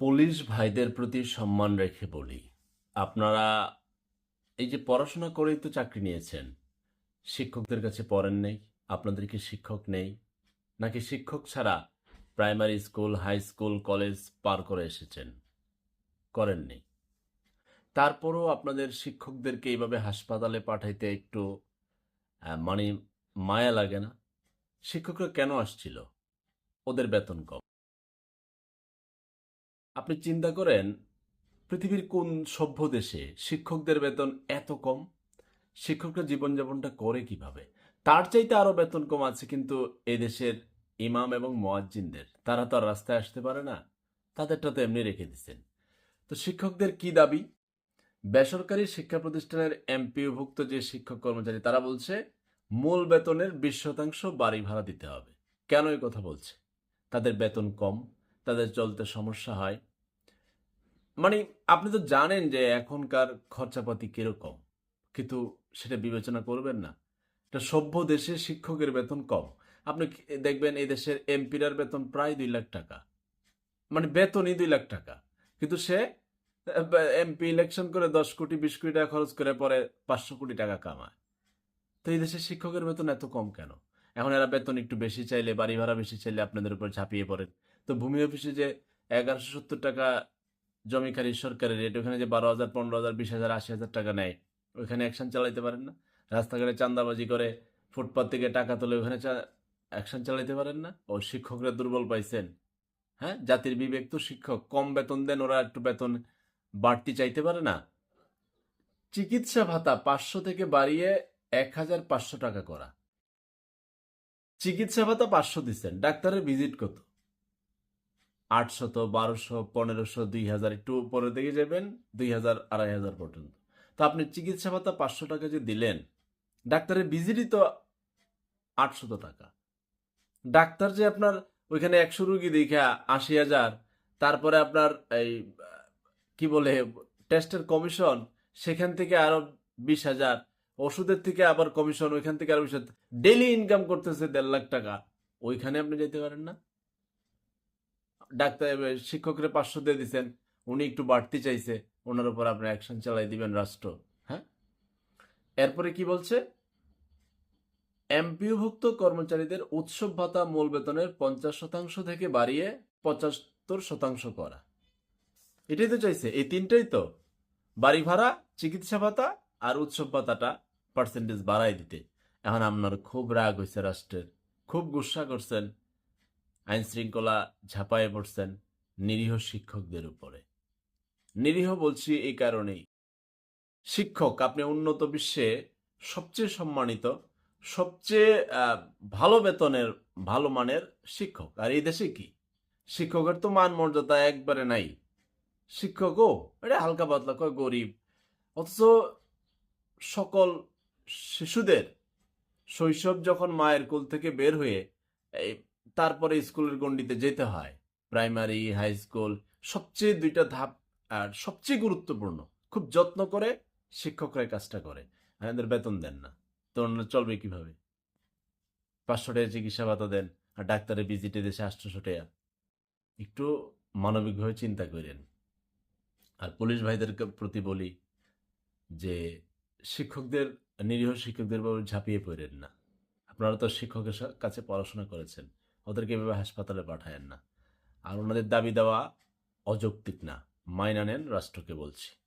Police ভাইদের প্রতি সম্মান রেখে বলি। আপনারা এই যে পড়াশোনা করেই তো চাকরি নিয়েছেন, শিক্ষকদের কাছে পড়েন নেই, আপনাদের কি শিক্ষক নেই? নাকি শিক্ষক ছাড়া primary school, high school, college পার করে এসেছেন? করেননি তারপরও আপনাদের শিক্ষকদেরকে এইভাবে হাসপাতালে পাঠাইতে একটু মানে মায়া লাগে না? শিক্ষকরা কেন আসছিল? ওদের বেতন কম। আপনি চিন্তা করেন, পৃথিবীর কোন সভ্য দেশে শিক্ষকদের বেতন এত কম? শিক্ষকরা জীবনযাপনটা করে কীভাবে? তার চাইতে আরও বেতন কম আছে কিন্তু এই দেশের ইমাম এবং মোয়াজ্জিনদের। তারা তো আর রাস্তায় আসতে পারে না। তাদেরটা তো এমনি রেখে দিচ্ছেন তো শিক্ষকদের কি দাবি? বেসরকারি শিক্ষা প্রতিষ্ঠানের এমপিওভুক্ত যে শিক্ষক কর্মচারী, তারা বলছে, মূল বেতনের বিশ শতাংশ বাড়ি ভাড়া দিতে হবে। কেন এই কথা বলছে? তাদের বেতন কম। তাদের চলতে সমস্যা হয়। মানে আপনি তো জানেন যে এখনকার খরচাপাতি কীরকম, কিন্তু সেটা বিবেচনা করবেন না। একটা সভ্য দেশে শিক্ষকের বেতন কম। আপনি দেখবেন এই দেশের এমপিরার বেতন প্রায় দুই লাখ টাকা। মানে বেতনই দুই লাখ টাকা। কিন্তু সে, এমপি ইলেকশন করে দশ কোটি, বিশ কোটি টাকা খরচ করে পরে পাঁচশো কোটি টাকা কামায়। তো এই দেশের শিক্ষকের বেতন এত কম কেন? এখন এরা বেতন একটু বেশি চাইলে, বাড়ি ভাড়া বেশি চাইলে আপনাদের উপর ঝাঁপিয়ে পড়েন। তো ভূমি অফিসে যে এগারোশো সত্তর টাকা জমিকারী সরকারের রেট ওখানে যে বারো হাজার, পনেরো হাজার, বিশ হাজার, আশি হাজার টাকা নেয় ওইখানে অ্যাকশন চালাইতে পারেন না। রাস্তাঘাটে চান্দাবাজি করে ফুটপাত থেকে টাকা তুলে ওখানে অ্যাকশন চালাইতে পারেন না। ও শিক্ষকরা দুর্বল পাইছেন। হ্যাঁ জাতির বিবেক তো শিক্ষক। কম বেতন দেন, ওরা একটু বেতন বাড়তি চাইতে পারে না। চিকিৎসা ভাতা পাঁচশো থেকে বাড়িয়ে এক হাজার পাঁচশো টাকা করা। চিকিৎসা ভাতা পাঁচশো দিচ্ছেন। ডাক্তারের ভিজিট কত? আটশত, বারোশো, পনেরোশো দুই হাজার একটু উপরে দিকে যাবেন দুই হাজার আড়াই হাজার পর্যন্ত। তো আপনি চিকিৎসা ভাতা পাঁচশো টাকা যে দিলেন, ডাক্তারের ভিজিটই তো আটশত টাকা। ডাক্তার যে আপনার ওইখানে একশো রুগী দেখা আশি হাজার, তারপরে আপনার এই, কি বলে, টেস্টের কমিশন, সেখান থেকে আরও বিশ হাজার, ওষুধের থেকে আবার কমিশন, ওইখান থেকে আরও বিশ ডেলি ইনকাম করতেছে দেড় লাখ টাকা। ওইখানে আপনি যেতে পারেন না। ডাক্তার শিক্ষকরে পাঁচশো দিয়ে দিচ্ছেন উনি একটু বাড়তি চাইছে, ওনার উপর আপনি অ্যাকশন চালাই দিবেন রাষ্ট্র হ্যাঁ? এরপরে কি বলছে? এমপিওভুক্ত কর্মচারীদের উৎসব ভাতা মূল বেতনের পঞ্চাশ শতাংশ থেকে বাড়িয়ে পঁচাত্তর শতাংশ করা। এটাই তো চাইছে, এই তিনটাই তো। বাড়ি ভাড়া, চিকিৎসা ভাতা আর উৎসব ভাতাটা পার্সেন্টেজ বাড়াই দিতে। এখন আপনার খুব রাগ হয়েছে রাষ্ট্রের, খুব গুসা করছেন। আইন শৃঙ্খলা ঝাঁপায়ে পড়ছেন নিরীহ শিক্ষকদের উপরে। নিরীহ বলছি এই কারণেই। শিক্ষক, আপনি উন্নত বিশ্বে সবচেয়ে সম্মানিত, সবচেয়ে ভালো বেতনের, ভালো মানের শিক্ষক। আর এই দেশে কি? শিক্ষকের তো মান মর্যাদা একবারে নাই। শিক্ষকও এটা হালকা পাতলা, কয় গরিব। অথচ সকল শিশুদের শৈশব যখন মায়ের কোল থেকে বের হয়ে, এই তারপরে স্কুলের গণ্ডিতে যেতে হয়। প্রাইমারি, হাই স্কুল সবচেয়ে দুইটা ধাপ আর সবচেয়ে গুরুত্বপূর্ণ। খুব যত্ন করে শিক্ষকরা কাজটা করে। আর বেতন দেন না। তো চলবে কীভাবে? পাঁচশো টাকা চিকিৎসা ভাতা দেন আর ডাক্তারের ভিজিটে দেশে আটশোশো টাকা। একটু মানবিকভাবে চিন্তা করেন। আর পুলিশ ভাইদের প্রতি বলি যে শিক্ষকদের, নিরীহ শিক্ষকদের বাবু ঝাঁপিয়ে পড়েন না। আপনারা তো শিক্ষকের কাছে পড়াশোনা করেছেন। ওদেরকে এভাবে হাসপাতালে পাঠায়েন না। আর ওনাদের দাবি দেওয়া অযৌক্তিক না। মাইনা নেন রাষ্ট্রকে বলছি।